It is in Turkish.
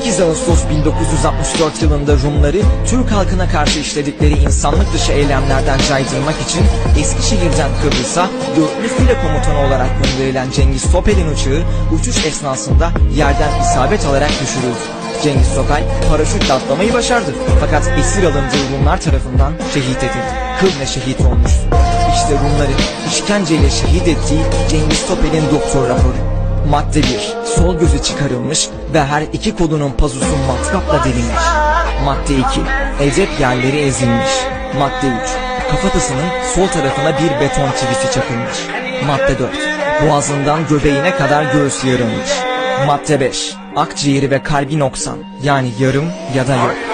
8 Ağustos 1964 yılında Rumları Türk halkına karşı işledikleri insanlık dışı eylemlerden caydırmak için Eskişehir'den Kıbrıs'a dörtlü file komutanı olarak gönderilen Cengiz Topel'in uçağı uçuş esnasında yerden isabet alarak düşürüldü. Cengiz Topel paraşütle atlamayı başardı fakat esir alındığı Rumlar tarafından şehit edildi. Kıbrıs'ta şehit olmuştu. İşte Rumları işkenceyle şehit ettiği Cengiz Topel'in doktor raporu. Madde 1. Sol gözü çıkarılmış ve her iki kolunun pazusu matkapla delinmiş. Madde 2. Edep yerleri ezilmiş. Madde 3. Kafatasının sol tarafına bir beton çivisi çakılmış. Madde 4. Boğazından göbeğine kadar göğüs yarılmış. Madde 5. Akciğeri ve kalbi noksan yani yarım ya da yok.